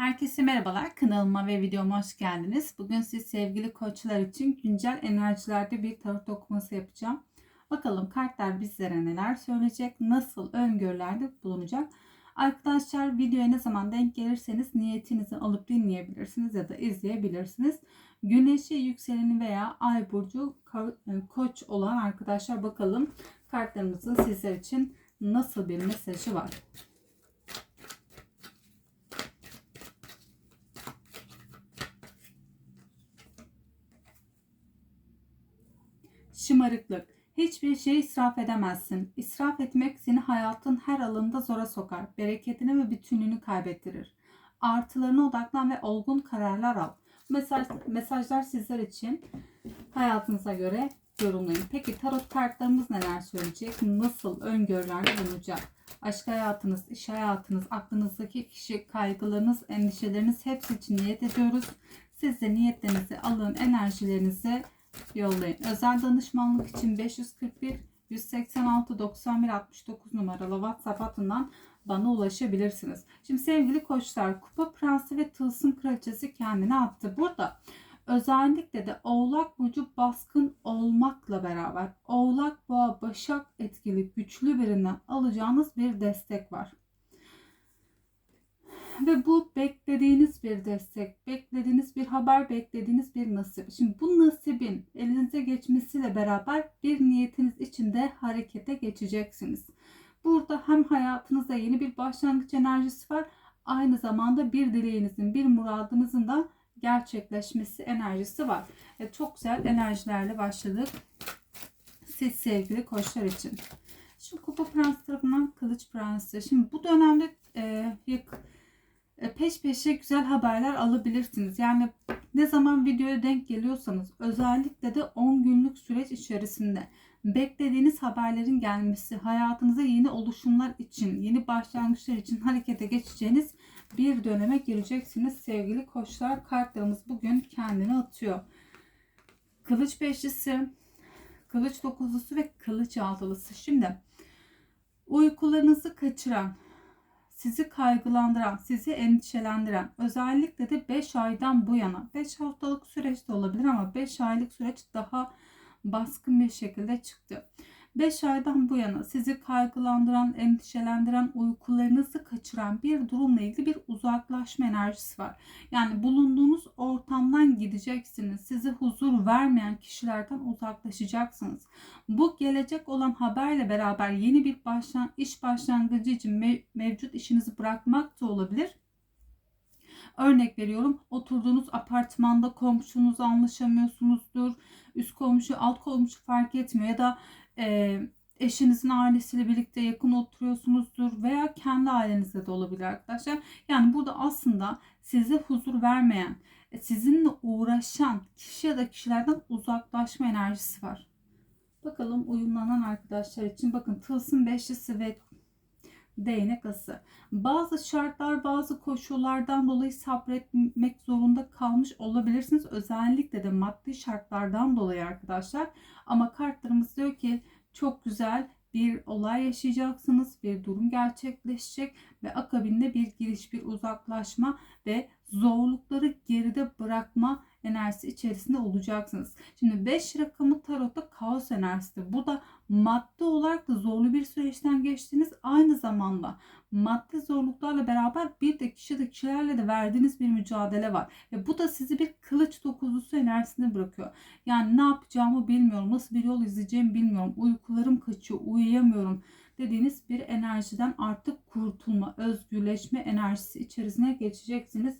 Herkese merhabalar. Kanalıma ve videoma hoş geldiniz. Bugün siz sevgili koçlar için güncel enerjilerde bir tarot okuması yapacağım. Bakalım kartlar bizlere neler söyleyecek, nasıl öngörülerde bulunacak. Arkadaşlar videoya ne zaman denk gelirseniz niyetinizi alıp dinleyebilirsiniz ya da izleyebilirsiniz. Güneşi, yükseleni veya ay burcu e, koç olan arkadaşlar bakalım kartlarımızın sizler için nasıl bir mesajı var. Şımarıklık. Hiçbir şey israf edemezsin. İsraf etmek seni hayatın her alanında zora sokar. Bereketini ve bütünlüğünü kaybettirir. Artılarına odaklan ve olgun kararlar al. Mesaj, mesajlar sizler için hayatınıza göre yorumlayın. Peki tarot kartlarımız neler söyleyecek? Nasıl öngörülerde bulunacak? Aşk hayatınız, iş hayatınız, aklınızdaki kişi, kaygılarınız, endişeleriniz hepsi için niyet ediyoruz. Siz de niyetlerinizi alın, enerjilerinizi yollayın. Özel danışmanlık için 541 186 91 69 numaralı WhatsApp hattından bana ulaşabilirsiniz. Şimdi sevgili koçlar Kupa Prensi ve Tılsım Kraliçesi kendine attı. Burada özellikle de Oğlak Burcu baskın olmakla beraber Oğlak Boğa Başak etkili güçlü birinden alacağınız bir destek var. Ve bu beklediğiniz bir destek, beklediğiniz bir haber, beklediğiniz bir nasip. Şimdi bu nasibin elinize geçmesiyle beraber bir niyetiniz içinde harekete geçeceksiniz. Burada hem hayatınızda yeni bir başlangıç enerjisi var. Aynı zamanda bir dileğinizin, bir muradınızın da gerçekleşmesi enerjisi var. E, çok güzel enerjilerle başladık. Siz sevgili koçlar için. Şimdi Kupa Prens tarafından Kılıç Prensi. Şimdi bu dönemde e, yak- peş peşe güzel haberler alabilirsiniz. Yani ne zaman videoya denk geliyorsanız özellikle de 10 günlük süreç içerisinde beklediğiniz haberlerin gelmesi, hayatınıza yeni oluşumlar için, yeni başlangıçlar için harekete geçeceğiniz bir döneme gireceksiniz sevgili koçlar. Kartlarımız bugün kendini atıyor. Kılıç beşlisi, kılıç dokuzlusu ve kılıç altılısı. Şimdi uykularınızı kaçıran, sizi kaygılandıran, sizi endişelendiren özellikle de 5 aydan bu yana 5 haftalık süreç de olabilir ama 5 aylık süreç daha baskın bir şekilde çıktı. 5 aydan bu yana sizi kaygılandıran, endişelendiren, uykularınızı kaçıran bir durumla ilgili bir uzaklaşma enerjisi var. Yani bulunduğunuz ortamdan gideceksiniz. Size huzur vermeyen kişilerden uzaklaşacaksınız. Bu gelecek olan haberle beraber yeni bir başlan iş başlangıcı için mev- mevcut işinizi bırakmak da olabilir. Örnek veriyorum oturduğunuz apartmanda komşunuzla anlaşamıyorsunuzdur. Üst komşu alt komşu fark etmiyor ya da e, eşinizin ailesiyle birlikte yakın oturuyorsunuzdur veya kendi ailenizde de olabilir arkadaşlar. Yani burada aslında size huzur vermeyen, e, sizinle uğraşan kişi ya da kişilerden uzaklaşma enerjisi var. Bakalım uyumlanan arkadaşlar için bakın tılsım beşlisi ve değnek ası. Bazı şartlar, bazı koşullardan dolayı sabretmek zorunda kalmış olabilirsiniz. Özellikle de maddi şartlardan dolayı arkadaşlar. Ama kartlarımız diyor ki çok güzel bir olay yaşayacaksınız, bir durum gerçekleşecek ve akabinde bir giriş, bir uzaklaşma ve zorlukları geride bırakma enerjisi içerisinde olacaksınız. Şimdi 5 rakamı tarotta kaos enerjisi. Bu da maddi olarak da zorlu bir süreçten geçtiniz. Aynı zamanda maddi zorluklarla beraber bir de kişi de kişilerle de verdiğiniz bir mücadele var. Ve bu da sizi bir kılıç dokuzlusu enerjisine bırakıyor. Yani ne yapacağımı bilmiyorum, nasıl bir yol izleyeceğimi bilmiyorum, uykularım kaçıyor, uyuyamıyorum dediğiniz bir enerjiden artık kurtulma, özgürleşme enerjisi içerisine geçeceksiniz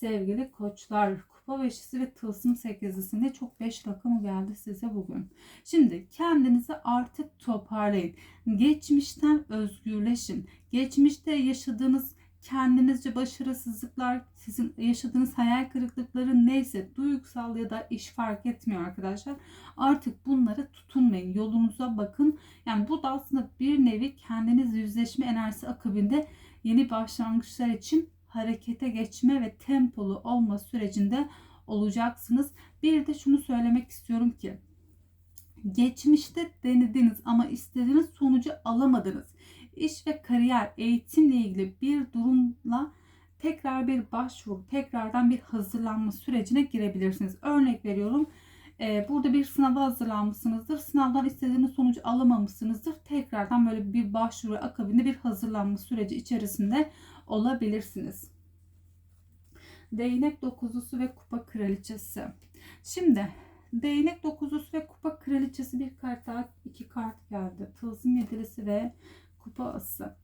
sevgili koçlar. Kupa beşlisi ve tılsım sekizlisinde çok beş rakamı geldi size bugün. Şimdi kendinizi artık toparlayın. Geçmişten özgürleşin. Geçmişte yaşadığınız kendinizce başarısızlıklar, sizin yaşadığınız hayal kırıklıkları neyse duygusal ya da iş fark etmiyor arkadaşlar. Artık bunlara tutunmayın. Yolunuza bakın. Yani bu da aslında bir nevi kendiniz yüzleşme enerjisi akabinde yeni başlangıçlar için harekete geçme ve tempolu olma sürecinde olacaksınız. Bir de şunu söylemek istiyorum ki geçmişte denediniz ama istediğiniz sonucu alamadınız. İş ve kariyer, eğitimle ilgili bir durumla tekrar bir başvuru, tekrardan bir hazırlanma sürecine girebilirsiniz. Örnek veriyorum. e, Burada bir sınava hazırlanmışsınızdır. Sınavdan istediğiniz sonucu alamamışsınızdır. Tekrardan böyle bir başvuru akabinde bir hazırlanma süreci içerisinde olabilirsiniz. Değnek dokuzlusu ve kupa kraliçesi. Şimdi değnek dokuzlusu ve kupa kraliçesi bir kart daha iki kart geldi. Tılsım yedilisi ve kupa ası.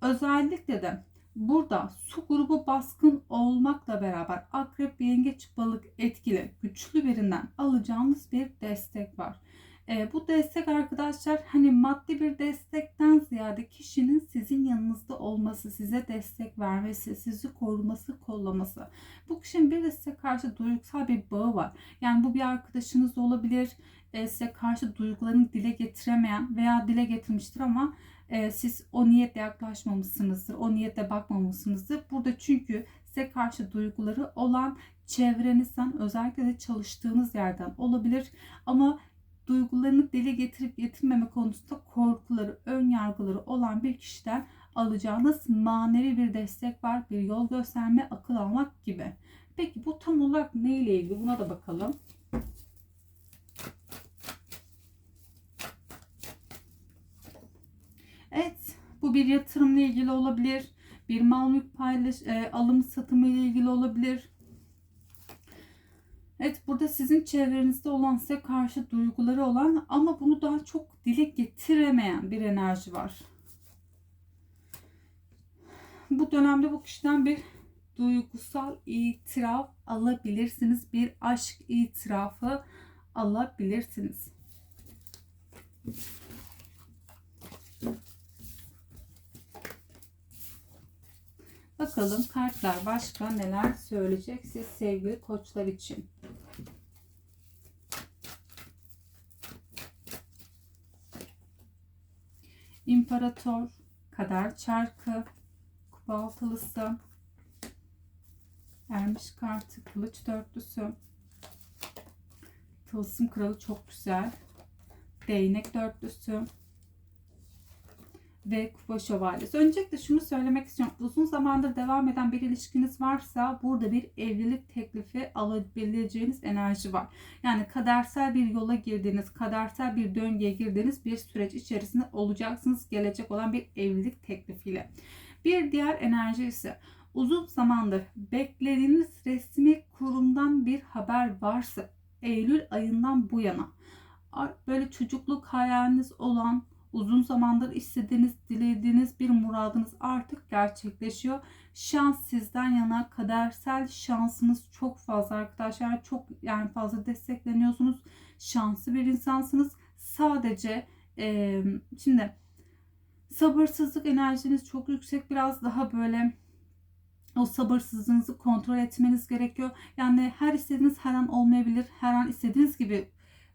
Özellikle de burada su grubu baskın olmakla beraber akrep, yengeç, balık etkili güçlü birinden alacağınız bir destek var. E, bu destek arkadaşlar hani maddi bir destekten ziyade kişinin sizin yanınızda olması, size destek vermesi, sizi koruması, kollaması. Bu kişinin bir de size karşı duygusal bir bağı var. Yani bu bir arkadaşınız da olabilir, e, size karşı duygularını dile getiremeyen veya dile getirmiştir ama e, siz o niyetle yaklaşmamışsınızdır, o niyetle bakmamışsınızdır. Burada çünkü size karşı duyguları olan çevrenizden özellikle de çalıştığınız yerden olabilir ama duygularını dile getirip getirmeme konusunda korkuları, ön yargıları olan bir kişiden alacağınız manevi bir destek var. Bir yol gösterme, akıl almak gibi. Peki bu tam olarak ne ile ilgili? Buna da bakalım. Evet, bu bir yatırımla ilgili olabilir. Bir mal mülk paylaş, e, alım satımı ile ilgili olabilir. Evet burada sizin çevrenizde olan size karşı duyguları olan ama bunu daha çok dile getiremeyen bir enerji var. Bu dönemde bu kişiden bir duygusal itiraf alabilirsiniz. Bir aşk itirafı alabilirsiniz. Bakalım kartlar başka neler söyleyecek siz sevgili koçlar için. İmparator, kader çarkı, kupa altılısı, ermiş kartı, kılıç dörtlüsü, tılsım kralı çok güzel, değnek dörtlüsü, ve kupa şövalyesi. Öncelikle şunu söylemek istiyorum. Uzun zamandır devam eden bir ilişkiniz varsa burada bir evlilik teklifi alabileceğiniz enerji var. Yani kadersel bir yola girdiğiniz, kadersel bir döngüye girdiğiniz bir süreç içerisinde olacaksınız gelecek olan bir evlilik teklifiyle. Bir diğer enerji ise uzun zamandır beklediğiniz resmi kurumdan bir haber varsa Eylül ayından bu yana böyle çocukluk hayaliniz olan uzun zamandır istediğiniz, dilediğiniz bir muradınız artık gerçekleşiyor. Şans sizden yana kadersel şansınız çok fazla arkadaşlar. Çok yani fazla destekleniyorsunuz. Şanslı bir insansınız. Sadece e, şimdi sabırsızlık enerjiniz çok yüksek. Biraz daha böyle o sabırsızlığınızı kontrol etmeniz gerekiyor. Yani her istediğiniz her an olmayabilir. Her an istediğiniz gibi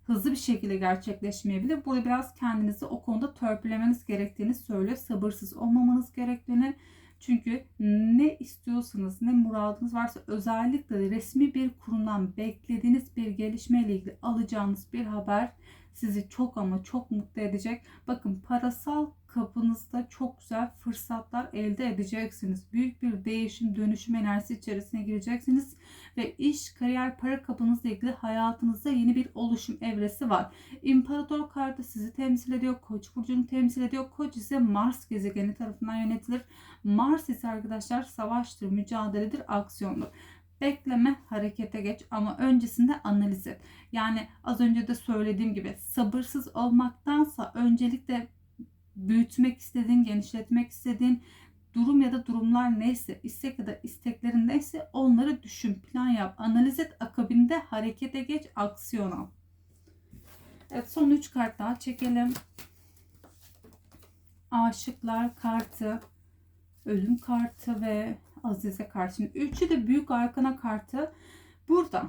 hızlı bir şekilde gerçekleşmeyebilir. Burada biraz kendinizi o konuda törpülemeniz gerektiğini söylüyor. Sabırsız olmamanız gerektiğini. Çünkü ne istiyorsanız, ne muradınız varsa özellikle resmi bir kurumdan beklediğiniz bir gelişmeyle ilgili alacağınız bir haber sizi çok ama çok mutlu edecek. Bakın parasal kapınızda çok güzel fırsatlar elde edeceksiniz. Büyük bir değişim, dönüşüm enerjisi içerisine gireceksiniz ve iş, kariyer, para kapınızla ilgili hayatınızda yeni bir oluşum evresi var. İmparator kartı sizi temsil ediyor. Koç burcunu temsil ediyor. Koç ise Mars gezegeni tarafından yönetilir. Mars ise arkadaşlar savaştır, mücadeledir, aksiyondur. Bekleme, harekete geç ama öncesinde analiz et. Yani az önce de söylediğim gibi sabırsız olmaktansa öncelikle büyütmek istediğin, genişletmek istediğin durum ya da durumlar neyse, istek ya da isteklerin neyse onları düşün, plan yap, analiz et, akabinde harekete geç, aksiyon al. Evet son 3 kart daha çekelim. Aşıklar kartı, ölüm kartı ve Azize kartı. Şimdi üçü de büyük arkana kartı. Burada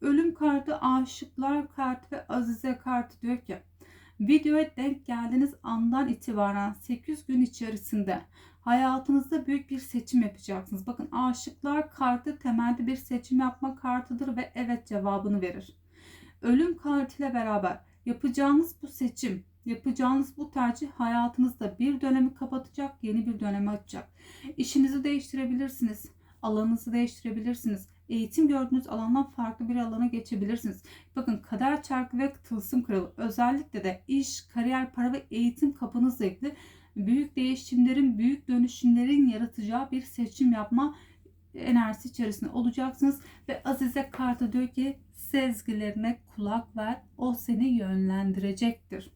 ölüm kartı, aşıklar kartı ve Azize kartı diyor ki videoya denk geldiğiniz andan itibaren 8 gün içerisinde hayatınızda büyük bir seçim yapacaksınız. Bakın aşıklar kartı temelde bir seçim yapma kartıdır ve evet cevabını verir. Ölüm kartıyla beraber yapacağınız bu seçim Yapacağınız bu tercih hayatınızda bir dönemi kapatacak, yeni bir dönemi açacak. İşinizi değiştirebilirsiniz, alanınızı değiştirebilirsiniz. Eğitim gördüğünüz alandan farklı bir alana geçebilirsiniz. Bakın kader çarkı ve tılsım kralı özellikle de iş, kariyer, para ve eğitim kapınızla ilgili büyük değişimlerin, büyük dönüşümlerin yaratacağı bir seçim yapma enerjisi içerisinde olacaksınız. Ve Azize kartı diyor ki sezgilerine kulak ver. O seni yönlendirecektir.